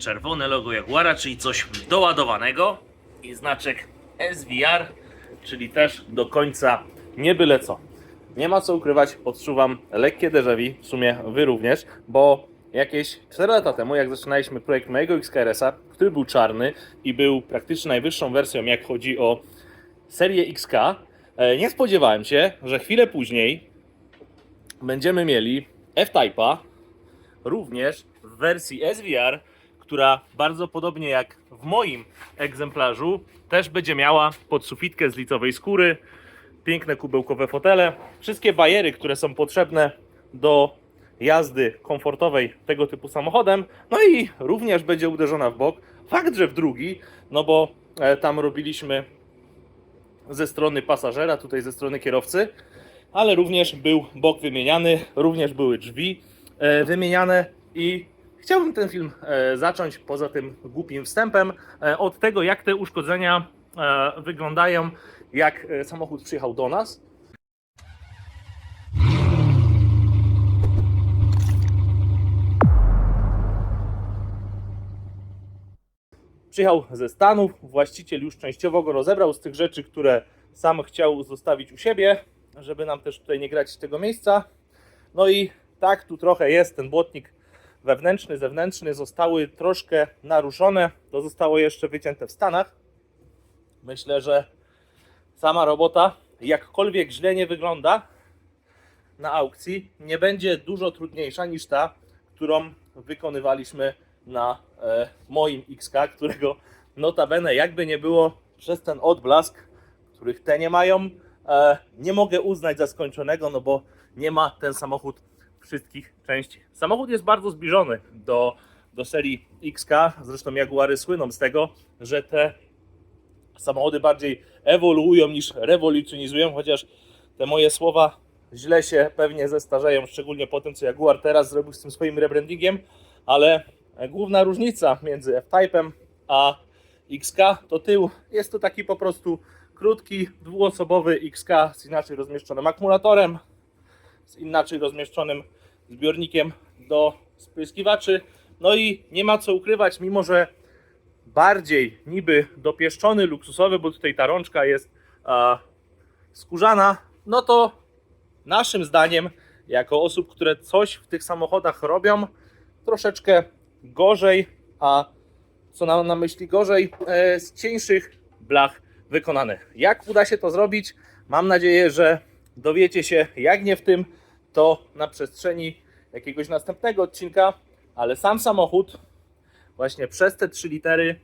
czerwone logo Jaguara, czyli coś doładowanego i znaczek SVR, czyli też do końca nie byle co. Nie ma co ukrywać, odczuwam lekkie déjà vu, w sumie wy również, bo jakieś 4 lata temu, jak zaczynaliśmy projekt mojego XKRS-a, który był czarny i był praktycznie najwyższą wersją, jak chodzi o serię XK, e, nie spodziewałem się, że chwilę później będziemy mieli F-Type'a, również w wersji SVR, która bardzo podobnie jak w moim egzemplarzu też będzie miała podsufitkę z licowej skóry, piękne kubełkowe fotele, wszystkie bajery, które są potrzebne do jazdy komfortowej tego typu samochodem, no i również będzie uderzona w bok. Fakt, że w drugi, no bo e, tam robiliśmy ze strony pasażera, tutaj ze strony kierowcy, ale również był bok wymieniany, również były drzwi e, wymieniane i chciałbym ten film e, zacząć poza tym głupim wstępem e, od tego, jak te uszkodzenia e, wyglądają, jak samochód przyjechał do nas. Przyjechał ze Stanów, właściciel już częściowo go rozebrał z tych rzeczy, które sam chciał zostawić u siebie, żeby nam też tutaj nie grać z tego miejsca. No i tak, tu trochę jest ten błotnik wewnętrzny, zewnętrzny, zostały troszkę naruszone. To zostało jeszcze wycięte w Stanach. Myślę, że sama robota, jakkolwiek źle nie wygląda na aukcji, nie będzie dużo trudniejsza niż ta, którą wykonywaliśmy na e, moim XK, którego notabene jakby nie było przez ten odblask, których te nie mają, e, nie mogę uznać za skończonego, no bo nie ma ten samochód wszystkich części. Samochód jest bardzo zbliżony do, do serii XK, zresztą Jaguary słyną z tego, że te samochody bardziej ewoluują niż rewolucjonizują, chociaż te moje słowa źle się pewnie zestarzeją, szczególnie po tym, co Jaguar teraz zrobił z tym swoim rebrandingiem, ale główna różnica między F-Type'em a XK to tył. Jest to taki po prostu krótki, dwuosobowy XK z inaczej rozmieszczonym akumulatorem, z inaczej rozmieszczonym zbiornikiem do spryskiwaczy. No i nie ma co ukrywać, mimo że bardziej niby dopieszczony, luksusowy, bo tutaj ta rączka jest a, skórzana, no to naszym zdaniem, jako osób, które coś w tych samochodach robią, troszeczkę gorzej, a co nam na myśli gorzej, e, z cieńszych blach wykonanych. Jak uda się to zrobić? Mam nadzieję, że dowiecie się, jak nie w tym, to na przestrzeni jakiegoś następnego odcinka, ale sam samochód właśnie przez te 3 litery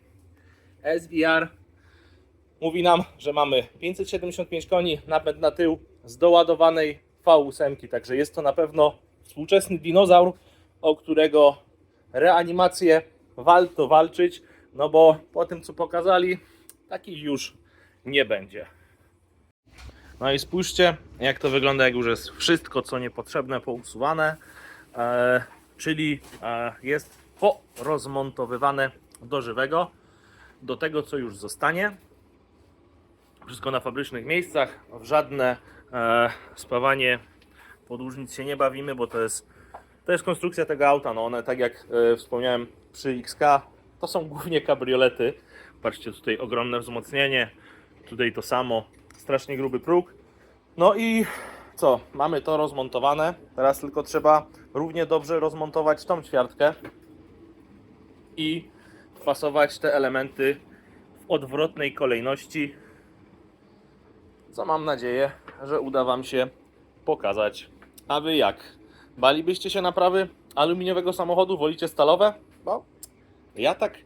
SVR mówi nam, że mamy 575 koni, napęd na tył z doładowanej V8, także jest to na pewno współczesny dinozaur, o którego reanimację warto walczyć, no bo po tym co pokazali, takich już nie będzie. No i spójrzcie, jak to wygląda, jak już jest wszystko, co niepotrzebne, pousuwane, czyli e, jest porozmontowywane do żywego, do tego, co już zostanie. Wszystko na fabrycznych miejscach, w żadne e, spawanie podłużnic się nie bawimy, bo to jest, to jest konstrukcja tego auta. No one, tak jak e, wspomniałem przy XK, to są głównie kabriolety. Patrzcie, tutaj ogromne wzmocnienie, tutaj to samo, strasznie gruby próg. No i co? Mamy to rozmontowane. Teraz tylko trzeba równie dobrze rozmontować tą ćwiartkę i fasować te elementy w odwrotnej kolejności. Co mam nadzieję, że uda Wam się pokazać. A Wy jak? Balibyście się naprawy aluminiowego samochodu? Wolicie stalowe? Bo ja tak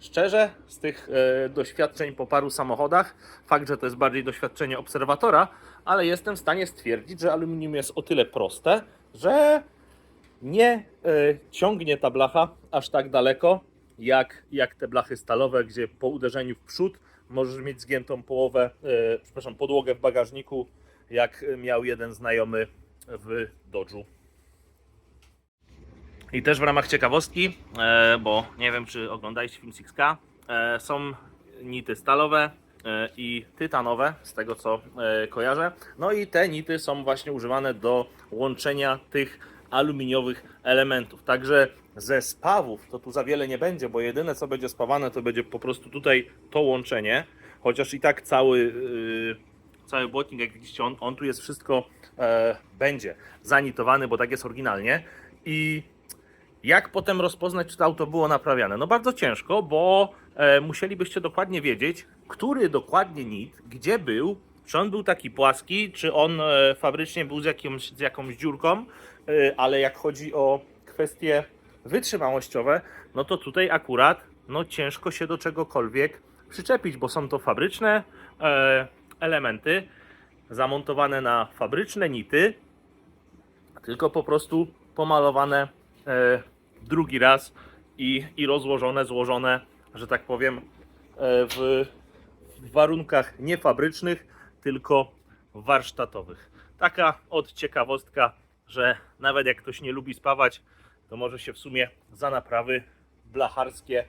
szczerze z tych e, doświadczeń po paru samochodach, fakt, że to jest bardziej doświadczenie obserwatora, ale jestem w stanie stwierdzić, że aluminium jest o tyle proste, że nie e, ciągnie ta blacha aż tak daleko, jak, jak te blachy stalowe, gdzie po uderzeniu w przód możesz mieć zgiętą połowę, e, przepraszam, podłogę w bagażniku, jak miał jeden znajomy w Dodżu. I też w ramach ciekawostki, e, bo nie wiem czy oglądaliście film 6K, e, są nity stalowe i tytanowe, z tego co e, kojarzę. No i te nity są właśnie używane do łączenia tych aluminiowych elementów. Także ze spawów to tu za wiele nie będzie, bo jedyne co będzie spawane to będzie po prostu tutaj to łączenie, chociaż i tak cały, yy, cały błotnik, jak widzicie, on, on tu jest wszystko, e, będzie zanitowany, bo tak jest oryginalnie i jak potem rozpoznać, czy to auto było naprawiane? No bardzo ciężko, bo e, musielibyście dokładnie wiedzieć, który dokładnie nit, gdzie był, czy on był taki płaski, czy on e, fabrycznie był z, jakimś, z jakąś dziurką, e, ale jak chodzi o kwestie wytrzymałościowe, no to tutaj akurat no ciężko się do czegokolwiek przyczepić, bo są to fabryczne e, elementy zamontowane na fabryczne nity, tylko po prostu pomalowane drugi raz i, i rozłożone, złożone, że tak powiem, w, w warunkach nie fabrycznych, tylko warsztatowych. Taka od ciekawostka, że nawet jak ktoś nie lubi spawać, to może się w sumie za naprawy blacharskie,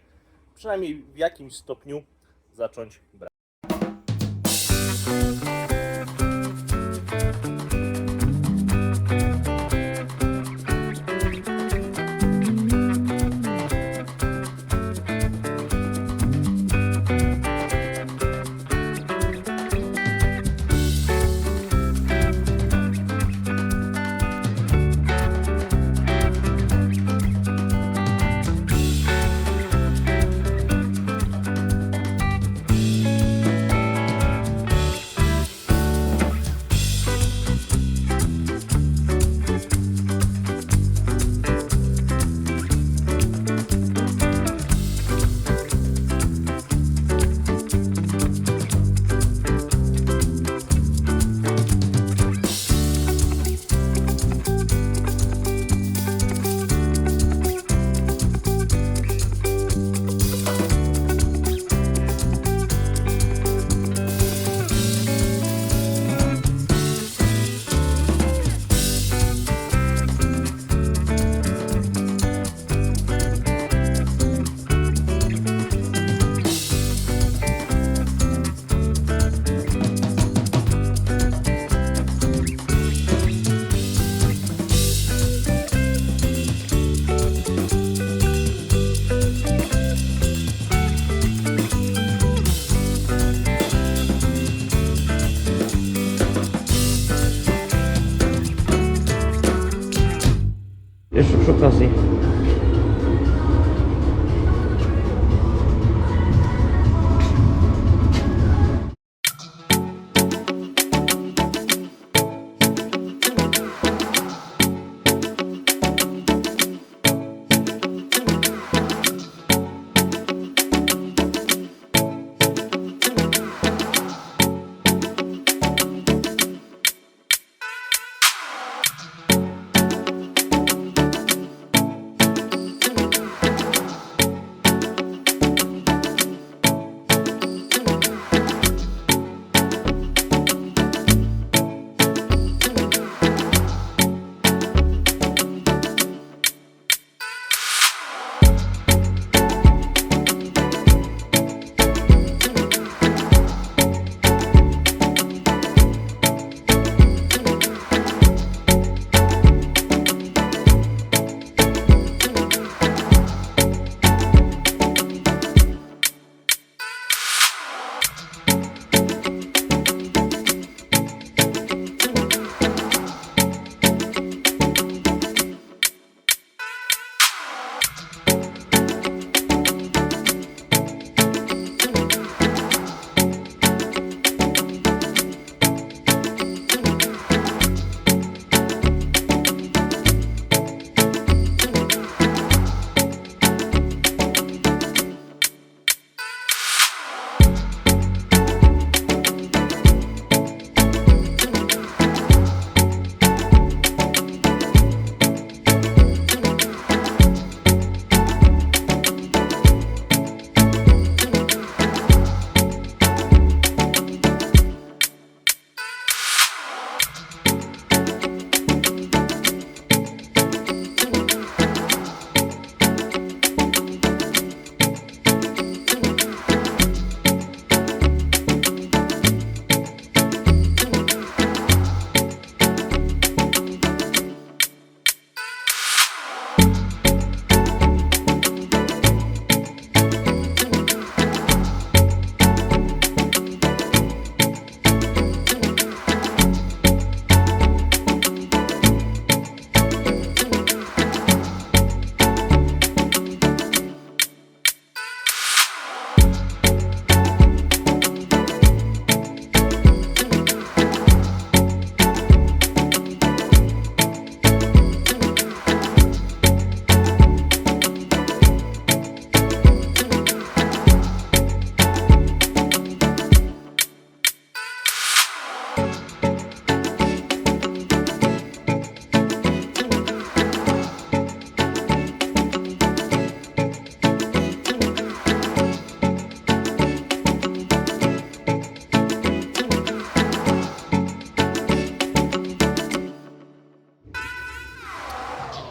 przynajmniej w jakimś stopniu, zacząć brać. Jeszcze przy okazji.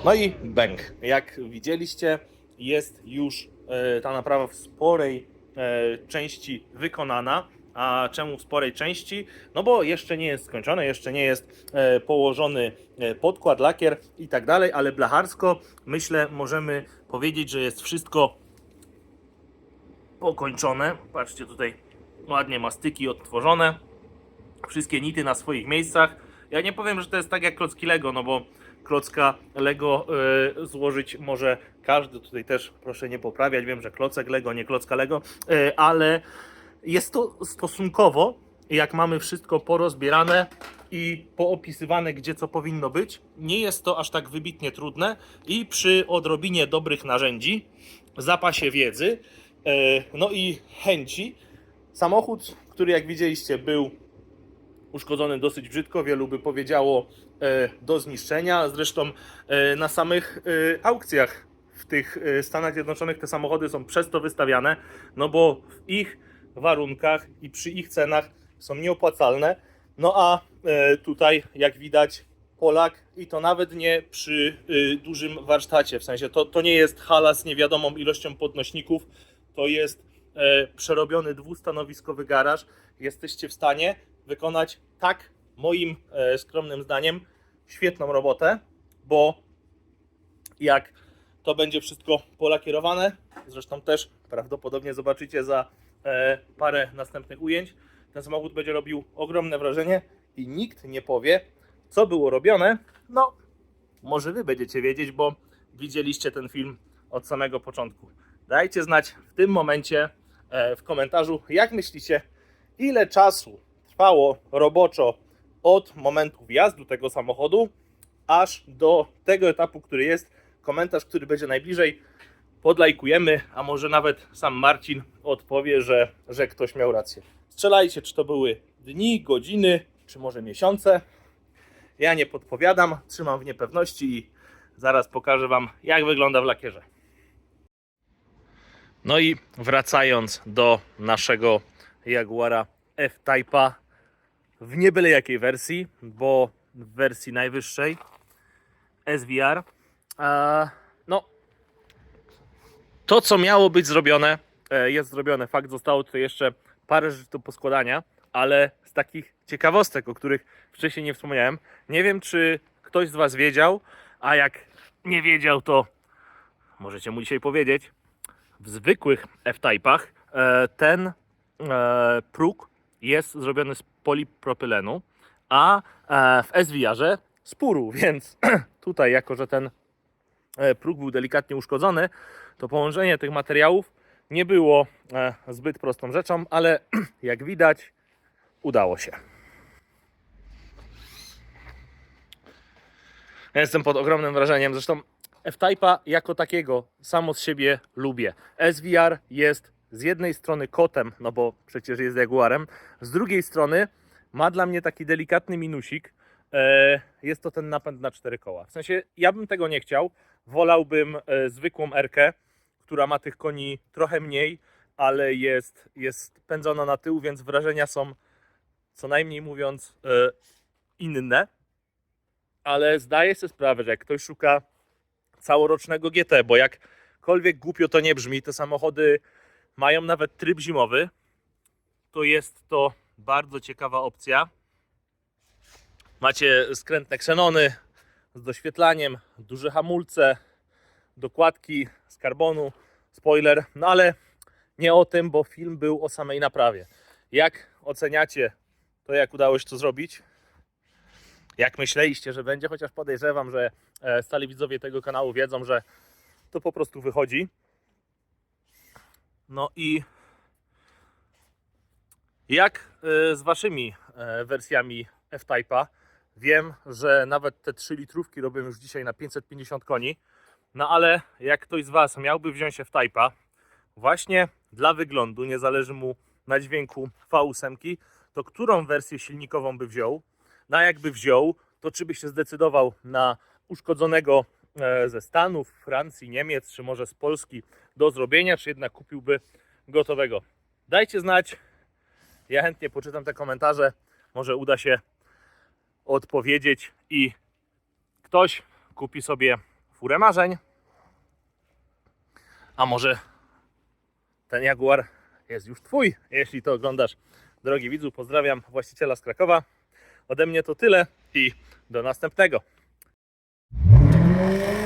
No i bęk. Jak widzieliście, jest już e, ta naprawa w sporej e, części wykonana. A czemu w sporej części? No bo jeszcze nie jest skończone, jeszcze nie jest e, położony podkład, lakier i tak dalej, ale blacharsko myślę możemy powiedzieć, że jest wszystko pokończone. Patrzcie tutaj ładnie mastyki odtworzone. Wszystkie nity na swoich miejscach. Ja nie powiem, że to jest tak jak klocki Lego, no bo klocka Lego e, złożyć może każdy. Tutaj też proszę nie poprawiać. Wiem, że klocek Lego, nie klocka Lego, e, ale jest to stosunkowo, jak mamy wszystko porozbierane i poopisywane, gdzie co powinno być, nie jest to aż tak wybitnie trudne i przy odrobinie dobrych narzędzi, zapasie wiedzy, e, no i chęci, samochód, który jak widzieliście był uszkodzony dosyć brzydko, wielu by powiedziało do zniszczenia. Zresztą e, na samych e, aukcjach w tych e, Stanach Zjednoczonych te samochody są przez to wystawiane, no bo w ich warunkach i przy ich cenach są nieopłacalne. No a e, tutaj, jak widać, Polak i to nawet nie przy dużym warsztacie, w sensie to, to nie jest hala z niewiadomą ilością podnośników, to jest e, przerobiony dwustanowiskowy garaż. Jesteście w stanie wykonać tak, moim e, skromnym zdaniem, świetną robotę, bo jak to będzie wszystko polakierowane, zresztą też prawdopodobnie zobaczycie za e, parę następnych ujęć, ten samochód będzie robił ogromne wrażenie i nikt nie powie, co było robione. No, może wy będziecie wiedzieć, bo widzieliście ten film od samego początku. Dajcie znać w tym momencie e, w komentarzu, jak myślicie, ile czasu trwało roboczo od momentu wjazdu tego samochodu aż do tego etapu, który jest. Komentarz, który będzie najbliżej, podlajkujemy, a może nawet sam Marcin odpowie, że, że ktoś miał rację. Strzelajcie, czy to były dni, godziny, czy może miesiące. Ja nie podpowiadam, trzymam w niepewności i zaraz pokażę Wam, jak wygląda w lakierze. No i wracając do naszego Jaguara F-Type'a w nie byle jakiej wersji, bo w wersji najwyższej SVR. E, no, to co miało być zrobione, e, jest zrobione. Fakt, zostało tutaj jeszcze parę rzeczy do poskładania, ale z takich ciekawostek, o których wcześniej nie wspomniałem, nie wiem, czy ktoś z Was wiedział, a jak nie wiedział, to możecie mu dzisiaj powiedzieć. W zwykłych F-Type'ach e, ten e, próg jest zrobiony z polipropylenu, a e, w SVR-ze z puru, więc tutaj, jako że ten e, próg był delikatnie uszkodzony, to połączenie tych materiałów nie było e, zbyt prostą rzeczą, ale jak widać, udało się. Ja jestem pod ogromnym wrażeniem. Zresztą F-Type'a jako takiego samo z siebie lubię. SVR jest z jednej strony kotem, no bo przecież jest Jaguarem, z drugiej strony ma dla mnie taki delikatny minusik. E, jest to ten napęd na cztery koła. W sensie ja bym tego nie chciał. Wolałbym e, zwykłą Erkę, która ma tych koni trochę mniej, ale jest, jest pędzona na tył, więc wrażenia są co najmniej mówiąc e, inne. Ale zdaję sobie sprawę, że jak ktoś szuka całorocznego GT, bo jakkolwiek głupio to nie brzmi, te samochody mają nawet tryb zimowy, to jest to bardzo ciekawa opcja. Macie skrętne ksenony z doświetlaniem, duże hamulce, dokładki z karbonu, spoiler, no ale nie o tym, bo film był o samej naprawie. Jak oceniacie to, jak udało się to zrobić? Jak myśleliście, że będzie? Chociaż podejrzewam, że e, stali widzowie tego kanału wiedzą, że to po prostu wychodzi. No i jak e, z waszymi e, wersjami F-Type'a? Wiem, że nawet te 3 litrówki robią już dzisiaj na 550 koni. No ale jak ktoś z was miałby wziąć F-Type'a właśnie dla wyglądu, nie zależy mu na dźwięku V8, to którą wersję silnikową by wziął? No a jakby wziął, to czy by się zdecydował na uszkodzonego ze Stanów, Francji, Niemiec, czy może z Polski do zrobienia, czy jednak kupiłby gotowego? Dajcie znać. Ja chętnie poczytam te komentarze. Może uda się odpowiedzieć i ktoś kupi sobie furę marzeń. A może ten Jaguar jest już Twój? Jeśli to oglądasz, drogi widzu, pozdrawiam właściciela z Krakowa. Ode mnie to tyle i do następnego. Yeah.